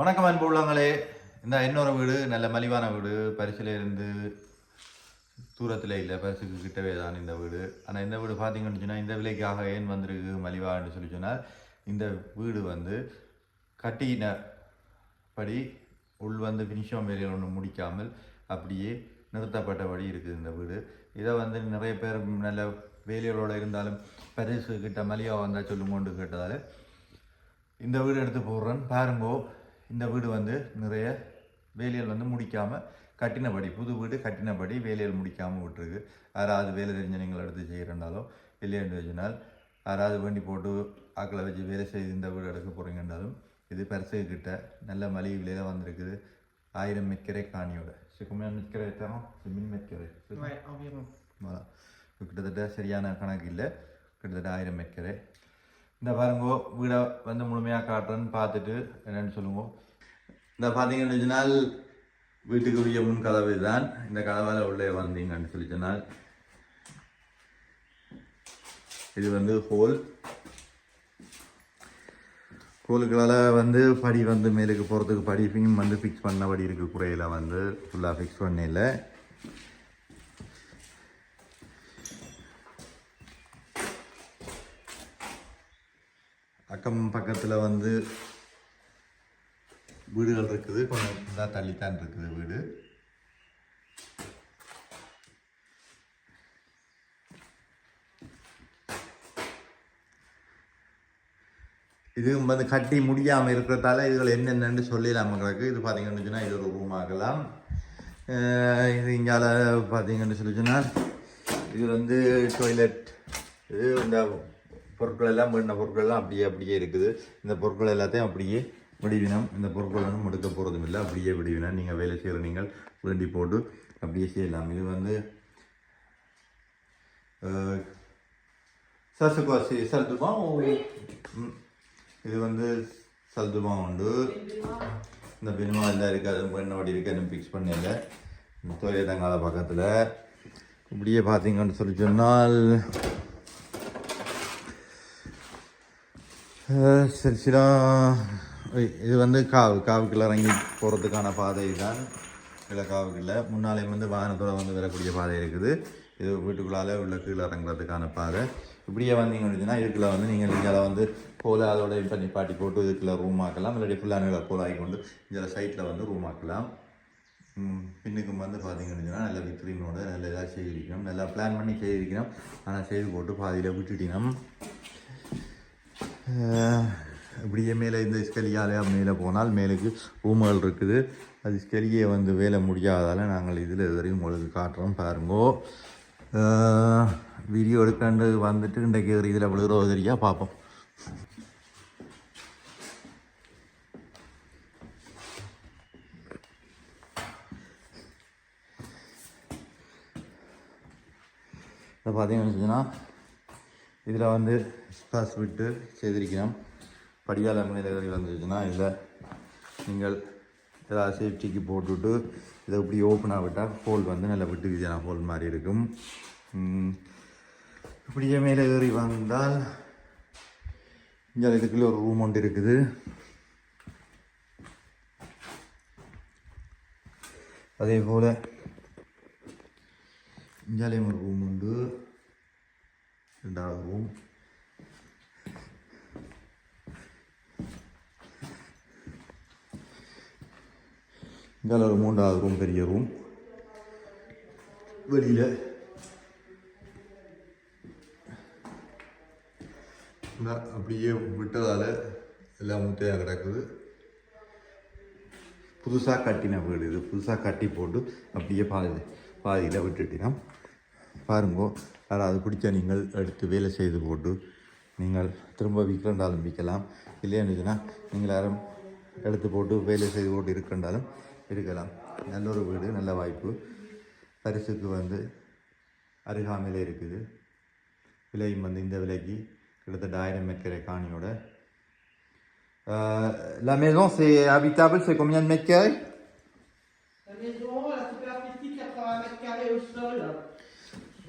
வணக்கம் அன்பு உள்ளங்களே. இந்த இன்னொரு வீடு நல்ல மலிவான வீடு. பரிசில் இருந்து தூரத்தில் இல்லை பரிசுக்கு கிட்டவே தான் இந்த வீடு. ஆனால் இந்த வீடு பார்த்தீங்கன்னு சொன்னால் இந்த விலைக்காக ஏன் வந்திருக்கு மலிவான்னு சொல்லி சொன்னால் இந்த வீடு வந்து கட்டின படி உள் வந்து ஃபினிஷம் வேலையில் ஒன்று முடிக்காமல் அப்படியே நிறுத்தப்பட்டபடி இருக்குது இந்த வீடு. இதை வந்து நிறைய பேர் நல்ல வேலைகளோடு இருந்தாலும் பரிசு கிட்ட மலியாக வந்தால் சொல்லுங்கோண்டு கேட்டதால் இந்த வீடு எடுத்து போடுறேன். பாருங்கோ இந்த வீடு வந்து நிறைய வேலைகள் வந்து முடிக்காமல் கட்டினபடி புது வீடு கட்டினபடி வேலைகள் முடிக்காமல் விட்டுருக்கு. யாராவது வேலை தெரிஞ்ச நீங்கள் எடுத்து செய்கிறண்டாலும் இல்லைன்னு வச்சுனால் யாராவது வேண்டி போட்டு ஆக்களை வச்சு வேலை செய்து இந்த வீடு எடுக்க போகிறீங்கன்றாலும் இது பரிசு கிட்ட நல்ல மலிவு விலையில வந்திருக்குது. ஆயிரம் மெக்கரை காணியோட. சிக்குமையான மெக்கரை தரோம் சிமின் மெக்கரை. கிட்டத்தட்ட சரியான கணக்கு இல்லை. கிட்டத்தட்ட ஆயிரம் ஏக்கரு இந்த பாருங்கோ வீடை வந்து முழுமையாக காட்டுறேன்னு பார்த்துட்டு என்னன்னு சொல்லுங்க. இந்த பார்த்தீங்கன்னு சொன்னால் வீட்டுக்கு உரிய முன் கதவு தான். இந்த கதவால் உள்ளே வந்தீங்கன்னு சொல்லி சொன்னால் இது வந்து ஹோல். ஹோலுக்களால் வந்து படி வந்து மேலுக்கு போகிறதுக்கு படி பின் வந்து ஃபிக்ஸ் பண்ணபடி இருக்கு குறையில் வந்து. ஃபுல்லாக ஃபிக்ஸ் பண்ணல. அக்கம் பக்கத்தில் வந்து வீடுகள் இருக்குது கொஞ்சம் தான் தள்ளித்தான் இருக்குது வீடு. இது வந்து கட்டி முடியாமல் இருக்கிறதால இதுகள் என்னென்னு சொல்லலாம் இது பார்த்தீங்கன்னு சொன்னால் இது ஒரு ரூம் ஆகலாம். இது இங்கால பார்த்தீங்கன்னு சொல்லி சொன்னால் இது வந்து டொய்லெட் இது இந்த பொருட்கள் எல்லாம் பொருட்கள் எல்லாம் அப்படியே அப்படியே இருக்குது. இந்த பொருட்கள் எல்லாத்தையும் அப்படியே விடுவினம். இந்த பொருட்கள் ஒன்றும் எடுக்க போகிறதும் இல்லை அப்படியே விடுவினம். நீங்கள் வேலை செய்கிற நீங்கள் வேண்டி போட்டு அப்படியே செய்யலாம். இது வந்து சசுகாசி ça இது வந்து சல்துமா உண்டு. இந்த பின்மா எல்லாம் இருக்காது அது வடி இருக்காதுன்னு ஃபிக்ஸ் பண்ணல தோயத்தங்கால பக்கத்தில். இப்படியே பார்த்தீங்கன்னு சொல்லி சொன்னால் சரி சிலா. இது வந்து காவு காவுக்குள்ள இறங்கி போகிறதுக்கான பாதை தான் இல்லை காவுக்குள்ள. முன்னாலே வந்து வாகனத்தோட வந்து வரக்கூடிய பாதை இருக்குது. இது வீட்டுக்குள்ளாலே உள்ள கீழே இறங்குறதுக்கான பாதை. இப்படியே வந்தீங்க இதுக்குள்ளே இதுக்குள்ள வந்து நீங்கள் இங்கே வந்து போல அதோட இப்போ நிப்பாட்டி போட்டு இதுக்குள்ள ரூம் ஆக்கலாம். இல்லாட்டி ஃபுல்லாக போல ஆகி கொண்டு இதில் சைட்டில் வந்து ரூம் ஆக்கலாம். பின்னுக்கும் வந்து பார்த்தீங்கன்னு சொன்னால் நல்ல விக்ரீனோட நல்ல இதாக செய்திருக்கணும். நல்லா பிளான் பண்ணி செய்திருக்கணும். ஆனால் செய்து போட்டு பாதியில் விட்டுட்டினோம் இப்படியே மேலே இந்த ஸ்கெலியாலே மேலே போனால் மேலுக்கு ரூம்கள் இருக்குது. அது ஸ்கெலியே வந்து வேலை முடியாததால் நாங்கள் இதில் இதுவரையும் உங்களுக்கு காட்டுறோம் பாருங்கோ. வீடியோ எடுக்காண்டு வந்துட்டு இன்றைக்கு இதில் விழுகிறோம் தெரியா பார்ப்போம். இதை பார்த்தீங்கன்னு வச்சுன்னா இதில் வந்து ஸ்பாஸ் விட்டு செய்திருக்கிறோம். படியால் மனிதர்கள் ஏறி வந்துச்சுன்னா இதில் நீங்கள் ஏதாவது சேஃப்டிக்கு போட்டுவிட்டு இதை இப்படி ஓப்பன் ஆகிட்டால் ஹோல் வந்து நல்லா விட்டு ஹோல் மாதிரி இருக்கும். இப்படியே மேலே ஏறி வந்தால் இங்கே இதுக்குள்ளே ஒரு ரூம் ஒன்று இருக்குது. அதே போல் இங்காலேயும் ஒரு ரூம் உண்டு ரெண்டாவது ரூம் இங்கால ஒரு மூன்றாவது ரூம் பெரிய ரூம் வெளியில். அப்படியே விட்டதால் எல்லாம் முட்டையாக கிடக்குது. புதுசாக கட்டின வீடு இது. புதுசாக கட்டி போட்டு அப்படியே பாதி பாதியில் விட்டுட்டினோம் பாருங்கோ யாராவது பிடிச்ச நீங்கள் எடுத்து வேலை செய்து போட்டு நீங்கள் திரும்ப விற்கிறண்டாலும் விற்கலாம் இல்லைன்னு நீங்கள் யாரும் எடுத்து போட்டு வேலை செய்து போட்டு இருக்கண்டாலும் இருக்கலாம். நல்ல ஒரு வீடு நல்ல வாய்ப்பு. பரிசுக்கு வந்து அருகாமையில் இருக்குது. விலையும் வந்து இந்த விலைக்கு கிட்டத்தட்ட ஆயிரம் ஏக்கரை காணியோட. la maison, c'est habitable, c'est combien de mètres carrés? La maison, la superficie 80 mètres carrés au sol.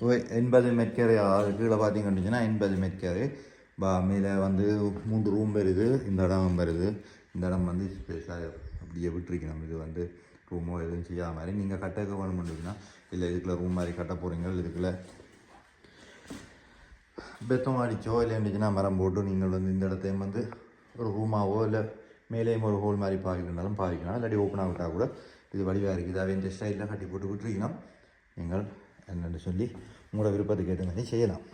ஓய் எண்பது மெட்கரை கீழே பார்த்தீங்கன்னு சொன்னால் எண்பது மெட்கரை பா மேலே வந்து மூன்று ரூம் வருது இந்த இடம் வருது. இந்த இடம் வந்து ஸ்பேஸாக அப்படியே விட்டுருக்கணும் இது வந்து ரூமோ எதுவும் செய்யாத மாதிரி நீங்கள் கட்டக்க வேணும் பண்ணிங்கன்னா இல்லை இதுக்குள்ள ரூம் மாதிரி கட்ட போகிறீங்க இதுக்குள்ள பெத்தம் அடிச்சோ இல்லை இருந்துச்சுன்னா மரம் போட்டு நீங்கள் வந்து இந்த இடத்தையும் வந்து ஒரு ரூமாவோ இல்லை மேலேயும் ஒரு ஹோல் மாதிரி பாவிக்கணுனாலும் பாவிக்கலாம். இல்லாட்டி ஓப்பனாக விட்டால் கூட இது வடிவாக இருக்குது. அதை இந்த ஸ்டைலில் கட்டி போட்டு விட்டுருக்கணும் நீங்கள் என்னென்னு சொல்லி உங்களோட விருப்பத்துக்கு ஏற்ற மாதிரி செய்யலாம்.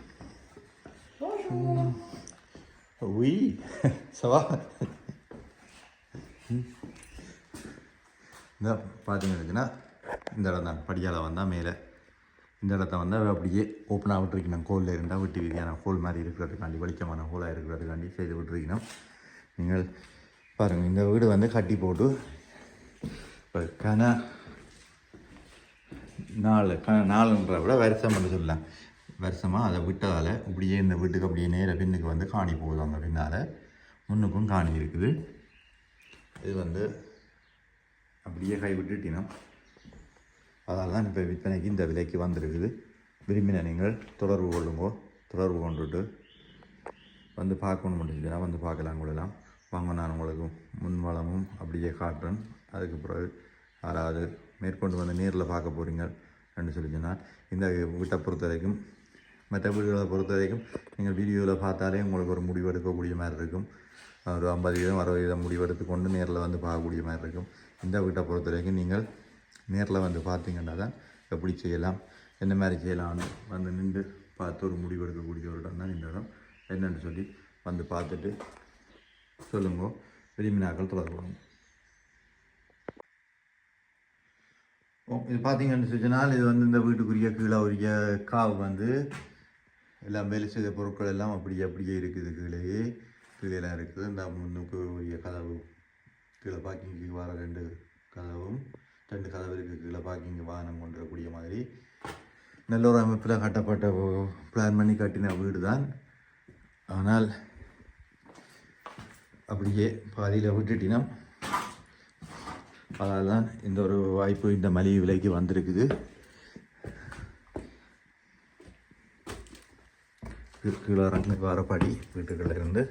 Oui, ça va? இந்த பார்த்தீங்கன்னா இந்த இடம் தான் படியால் வந்தால் மேலே. இந்த இடத்த வந்தால் அப்படியே ஓப்பனாக விட்டுருக்கணும். கோலில் இருந்தால் விட்டு வீதியான ஹோல் மாதிரி இருக்கிறதுக்காண்டி வெளிச்சமான ஹோலாக இருக்கிறதுக்காண்டி செய்து விட்டுருக்கணும். நீங்கள் பாருங்கள் இந்த வீடு வந்து கட்டி போட்டு இப்போ கன நாலு க நாலுன்ற விட வருஷம் பண்ண சொல்லலாம். வருஷமாக அதை விட்டதால் இப்படியே இந்த வீட்டுக்கு அப்படியே நேர பின்னுக்கு வந்து காணி போகுது. அங்கே பின்னால் முன்னுக்கும் காணி இருக்குது. இது வந்து அப்படியே கை விட்டுட்டினோம் அதால் தான் இப்போ விற்பனைக்கு இந்த விலைக்கு வந்திருக்குது. விரும்பின நீங்கள் தொடர்பு கொள்ளுங்கோ. தொடர்பு கொண்டுட்டு வந்து பார்க்கணும் முடிஞ்சதுன்னா வந்து பார்க்கலாம் கொள்ளலாம். வாங்க நான் உங்களுக்கு முன்வளமும் அப்படியே காட்டுறேன். அதுக்கு பிறகு யாராவது மேற்கொண்டு வந்து நேரில் பார்க்க போகிறீங்க அப்படின்னு சொல்லி சொன்னால் இந்த வீட்டை பொறுத்த வரைக்கும் மற்ற வீடுகளை பொறுத்த வரைக்கும் நீங்கள் வீடியோவில் பார்த்தாலே உங்களுக்கு ஒரு முடிவு எடுக்கக்கூடிய மாதிரி இருக்கும். ஒரு ஐம்பது வீதம் அறுபது வீதம் முடிவெடுத்து கொண்டு நேரில் வந்து பார்க்கக்கூடிய மாதிரி இருக்கும். இந்த வீட்டை பொறுத்த வரைக்கும் நீங்கள் நேரில் வந்து பார்த்தீங்கன்னா தான் எப்படி செய்யலாம் என்ன மாதிரி செய்யலாம்னு வந்து நின்று பார்த்து ஒரு முடிவு எடுக்கக்கூடிய ஒரு இடம் தான் இந்த இடம் என்னென்னு சொல்லி வந்து பார்த்துட்டு சொல்லுங்க. விரும்பினாக்கள் தொடர்பு ஓ இது பார்த்தீங்கன்னு சொன்னால் இது வந்து இந்த வீட்டுக்குரிய கீழே உரிய காவு வந்து எல்லாம் வேலை செய்த பொருட்கள் எல்லாம் அப்படியே அப்படியே இருக்குது கீழேயே இதெல்லாம் இருக்குது. இந்த முன்னுக்கு உரிய கதவு கீழே பார்க்கிங்க்கு வர ரெண்டு கதவும் ரெண்டு கதவு இருக்குது கீழே பார்க்கிங் வாகனம் கொண்டு மாதிரி நல்ல ஒரு அமைப்பில் கட்டப்பட்ட பிளான் பண்ணி கட்டின வீடு தான் ஆனால் அப்படியே பாதியில் விட்டுட்டினம். அதனால தான் இந்த ஒரு வாய்ப்பு இந்த மலிவு விலைக்கு வந்திருக்குது. கீழே இறங்கி வரப்படி வீட்டுகளில் இருந்து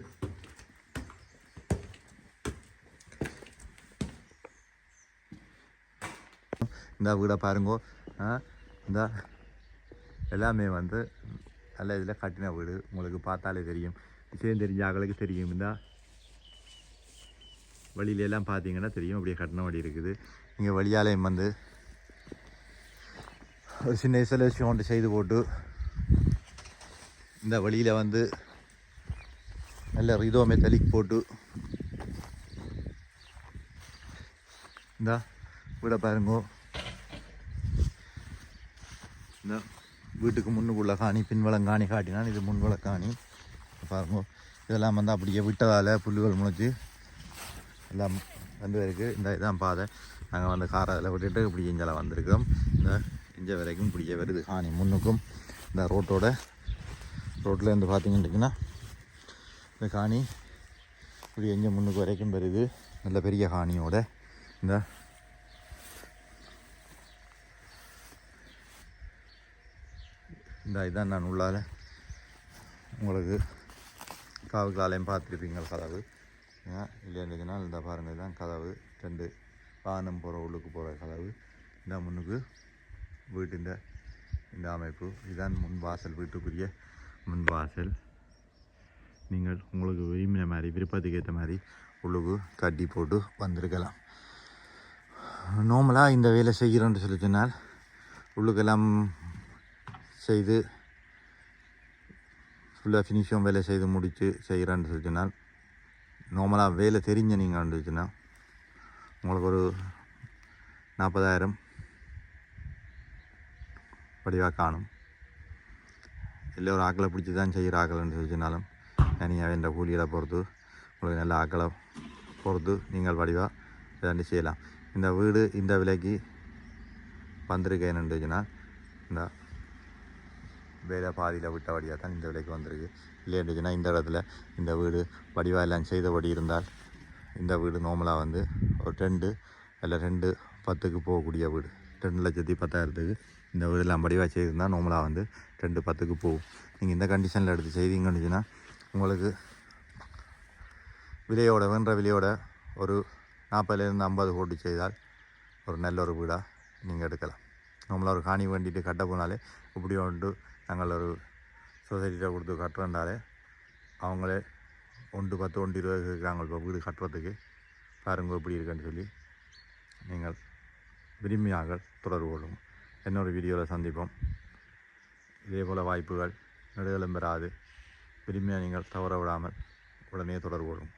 இந்த வீடை பாருங்கோ. இந்த. எல்லாமே வந்து நல்ல இதில் கட்டின வீடு. உங்களுக்கு பார்த்தாலே தெரியும். விஷயம் தெரிஞ்ச ஆகளுக்கு தெரியும். இந்த. வழியில எல்லாம் பார்த்தீங்கன்னா தெரியும். அப்படியே கட்டின வழி இருக்குது. இங்கே வழியாலயம் வந்து ஒரு சின்ன இசலேஷன் ஒன்று செய்து போட்டு இந்த வழியில் வந்து நல்ல ரிதோமே தலிக்கு போட்டு இந்த வீட பாருங்கோ. இந்த வீட்டுக்கு முன்னுக்குள்ள காணி பின்வளம் காணி காட்டினான். இது முன்வள காணி பாருங்க. இதெல்லாம் வந்து அப்படியே விட்டதால் புல்லுகள் முளைச்சி எல்லாம் வந்து இருக்கு. இந்த இதான் பாதை. நாங்கள் வந்து காரை அதில் விட்டுட்டு இப்படி இஞ்சல வந்திருக்கோம். இந்த இஞ்ச வரைக்கும் இப்படியே வருது. காணி முன்னுக்கும். இந்த ரோட்டோட ரோட்டில் இருந்து பார்த்தீங்கன்னா இந்த காணி இப்படி எங்கே முன்னுக்கு வரைக்கும் வருது. நல்ல பெரிய காணியோட. இந்த இந்த இதான் நான் உள்ளால. உங்களுக்கு காவுக்கு பார்த்துருப்பீங்க கதவு. ஏன் இல்லை இருந்துச்சுன்னா இந்த பாருங்கள் இதுதான் கதவு. ரெண்டு வானம் போகிற உள்ளுக்கு போகிற கதவு. இந்த முன்னுக்கு வீட்டின் இந்த அமைப்பு. இதுதான் முன் வாசல் வீட்டுக்குரிய முன் வாசல். நீங்கள் உங்களுக்கு விரும்பின மாதிரி விருப்பத்துக்கு ஏற்ற மாதிரி உள்ளுக்கு கட்டி போட்டு வந்திருக்கலாம். நார்மலாக இந்த வேலை செய்கிறோன்னு சொல்லி சொன்னால் உள்ளுக்கெல்லாம் செய்து ஃபுல்லாக ஃபினிஷும் வேலை செய்து முடித்து செய்கிறான்னு சொல்லி நார்மலாக வேலை தெரிஞ்ச நீங்கள் வந்துச்சுன்னா உங்களுக்கு ஒரு நாற்பதாயிரம் படிவாக காணும். இல்லை ஒரு ஆக்களை பிடிச்சி தான் செய்கிற ஆக்கள்னு சொல்லிச்சுனாலும் தனியாக என்ற கூலிகளை பொறுத்து உங்களுக்கு நல்ல ஆக்களை பொறுத்து நீங்கள் வடிவாக இதாண்டி செய்யலாம். இந்த வீடு இந்த விலைக்கு வந்திருக்கேன்னு இருந்துச்சுன்னா இந்த வேலை பாதியில் விட்டபடியாக தான் இந்த விலைக்கு வந்திருக்கு. இல்லை இருந்துச்சுன்னா இந்த இடத்துல இந்த வீடு வடிவாயெல்லாம் செய்தபடி இருந்தால் இந்த வீடு நார்மலாக வந்து ஒரு ரெண்டு இல்லை ரெண்டு பத்துக்கு போகக்கூடிய வீடு. ரெண்டு லட்சத்தி பத்தாயிரத்துக்கு இந்த வீடெல்லாம் வடிவாக செய்திருந்தால் நார்மலாக வந்து ரெண்டு பத்துக்கு போகும். நீங்கள் இந்த கண்டிஷனில் எடுத்து செய்தீங்கன்னு சொன்னால் உங்களுக்கு விலையோட வென்ற விலையோட ஒரு நாற்பதுலேருந்து ஐம்பது கோடி செய்தால் ஒரு நல்ல ஒரு வீடாக நீங்கள் எடுக்கலாம். நம்மள ஒரு காணி வேண்டிட்டு கட்ட போனாலே இப்படி ஒன்று நாங்கள் ஒரு சொசைட்டியில் கொடுத்து கட்டுறோண்டாலே அவங்களே ஒன்று பத்து ஒன்று இருபது இருக்கிறாங்க இப்போ வீடு கட்டுறதுக்கு. பாருங்க எப்படி இருக்குன்னு சொல்லி நீங்கள் விரும்பியாக தொடர்பு கொள்ளும் இன்னொரு வீடியோவில் சந்திப்போம். இதே போல் வாய்ப்புகள் நெடுதலும் பெறாது. விரும்பியாக நீங்கள் தவற விடாமல் உடனே தொடர்பு கொள்ளும்